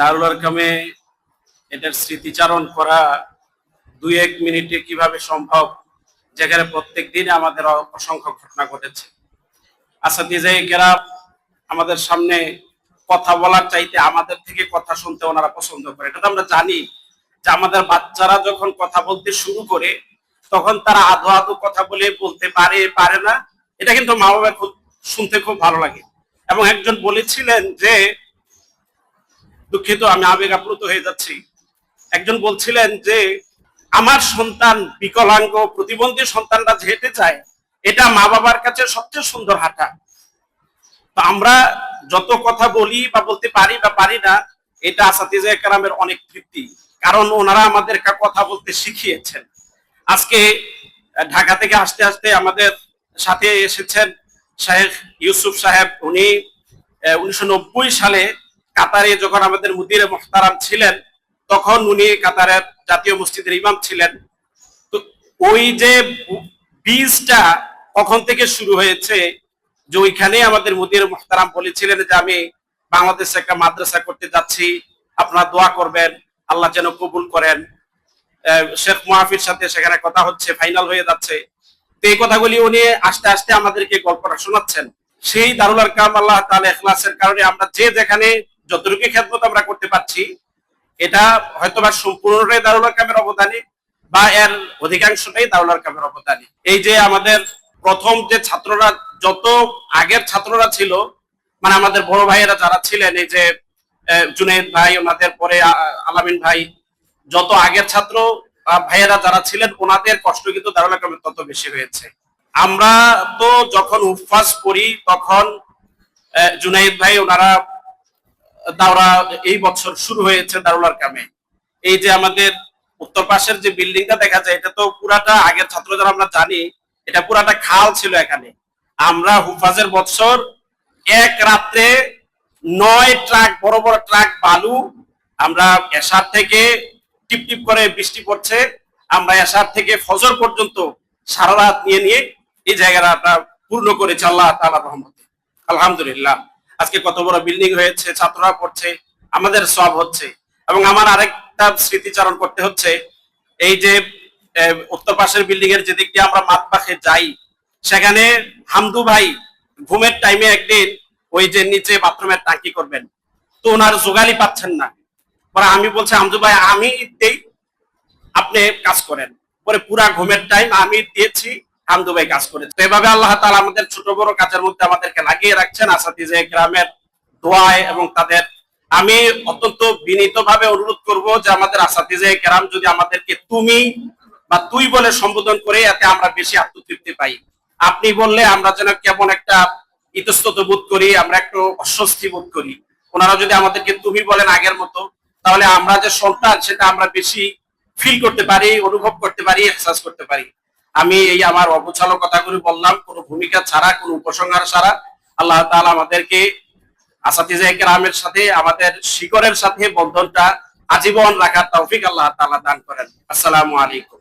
দারুল আরকামে এটার স্মৃতিচারণ করা দুই এক মিনিটে কীভাবে সম্ভব, যেখানে প্রত্যেক দিনে আমাদের অসংখ্য ঘটনা ঘটেছে। আসাদিজে কেরা আমাদের সামনে কথা বলার চাইতে আমাদের থেকে কথা শুনতে ওনারা পছন্দ করে। এটা তো আমরা জানি যে আমাদের বাচ্চারা যখন কথা বলতে শুরু করে, তখন তারা আধো আধো কথা বলে বলতে পারে পারে না। এটা কিন্তু মা বাবা খুব শুনতে খুব ভালো লাগে। এবং একজন বলেছিলেন যে দুঃখিত, আমি আবেগ আপ্লুত হয়ে যাচ্ছি। একজন বলছিলেন যে, আমার সন্তান বিকলাঙ্গ, প্রতিবন্ধী সন্তানরা যেতে চায় এটা মা বাবার কাছে সবচেয়ে সুন্দর হাঁটা। তো আমরা যত কথা বলি বা বলতে পারি বা পারি না, এটা আসাতিজা কারামের অনেক তৃপ্তি কারণ ওনারা আমাদের কথা বলতে শিখিয়েছেন। আজকে ঢাকা থেকে আসতে আসতে আমাদের সাথে এসেছেন শাহেখ ইউসুফ সাহেব। উনি উনিশশো নব্বই সালে কাতারে যখন আমাদের মুদিরে মোহতারাম ছিলেন, তখন উনি কাতারের জাতীয় মসজিদের ইমাম ছিলেন। তো ওই যে বীজটা কখন থেকে শুরু হয়েছে, যে ওইখানে আমাদের মুদির মোহতারাম বলেছিলেন যে আমি বাংলাদেশে একটা মাদ্রাসা করতে যাচ্ছি, আপনারা দোয়া করবেন, আল্লাহ যেন কবুল করেন। শেখ মুহাফির সাথে সেখানে কথা হচ্ছে, ফাইনাল হয়ে যাচ্ছে। তো এই কথাগুলি উনি আস্তে আস্তে আমাদেরকে গল্পটা শোনাচ্ছেন। সেই দারুল কাম আল্লাহ তাআলা ইখলাসের কারণে আমরা যে যেখানে যতটুকু খেদমত আমরা করতে পারছি এটা হয়তোবা সম্পূর্ণটাই দারুল কামের অবদানে বা এর অধিকাংশটাই দারুল কামের অবদানে এই যে আমাদের প্রথম যে ছাত্ররা যত আগের ছাত্ররা ছিল মানে আমাদের বড় ভাইয়েরা যারা ছিলেন এই যে আহ, জুনাইদ ভাই ওনাদের পরে আলামিন ভাই যত আগের ছাত্র ভাইয়েরা যারা ছিলেন ওনাদের কষ্ট কিন্তু দারুল কামের তত বেশি হয়েছে। আমরা তো যখন উফাস করি তখন জুনাইদ ভাই ওনারা দাওরা এই বছর শুরু হয়েছে দারুলার কামে। এই যে আমাদের উত্তর পাশের যে বিল্ডিংটা দেখা যায়, এটা তো পুরাটা আগের ছাত্র যারা আমরা জানি, এটা পুরাটা খাল ছিল এখানে। আমরা হুফাজের বছর এক রাত্রে নয় ট্রাক, বড় বড় ট্রাক, বালু, আমরা এসার থেকে টিপ টিপ করে বৃষ্টি পড়ছে। আমরা এসার থেকে ফজর পর্যন্ত সারা রাত নিয়ে নিয়ে এই জায়গাটা পূর্ণ করেছি, আল্লাহ তাআলা রহমতে। আলহামদুলিল্লাহ। আজকে কত বড় বিল্ডিং হয়েছে, ছাত্ররা পড়ছে, আমাদের সব হচ্ছে। এবং আমার আরেকটা স্মৃতিচারণ করতে হচ্ছে, এই যে উত্তর পাশের বিল্ডিং এর যেদিক দিয়ে আমরা মাতবাখে যাই, সেখানে হামদু ভাই ঘুমের টাইমে একদিন ওই যে নিচে বাথরুমের টাঙ্কি করবেন। তো ওনার জোগালি পাচ্ছেন না। পরে আমি বলছি, হামদু ভাই, আমি দেই, আপনি কাজ করেন। পরে পুরা ঘুমের টাইম আমি দিয়েছি হামদু কাজ করেছে। এভাবে আল্লাহ তাআলা আমাদের ছোট বড় কাজের মধ্যে আমাদেরকে লাগিয়ে রাখছেন। আসাদিজে গ্রামের দোয়ায় এবং তাদের আমি অত্যন্ত বিনীত ভাবে অনুরোধ করব যে আমাদের আসাদিজে গ্রাম যদি আমাদেরকে তুমি বা তুই বলে সম্বোধন করে এতে আমরা বেশি আত্মতৃপ্তি পাই। আপনি বললে আমরা যেন কেমন একটা ইতস্তত বোধ করি, আমরা একটু অস্বস্তি বোধ করি। ওনারা যদি আমাদেরকে তুমি বলেন আগের মতো, তাহলে আমরা যে সন্তান, সেটা আমরা বেশি ফিল করতে পারি, অনুভব করতে পারি, এহসাস করতে পারি। আমি এই আমার অপছালো কথাগুলি বললাম, কোনো ভূমিকা ছাড়া, কোনো উপসংহার ছাড়া। আল্লাহ তালা আমাদেরকে আসাতিজা সাথে, আমাদের শিকরের সাথে বন্ধনটা আজীবন রাখার তৌফিক আল্লাহ তালা দান করেন। আসসালামু আলাইকুম।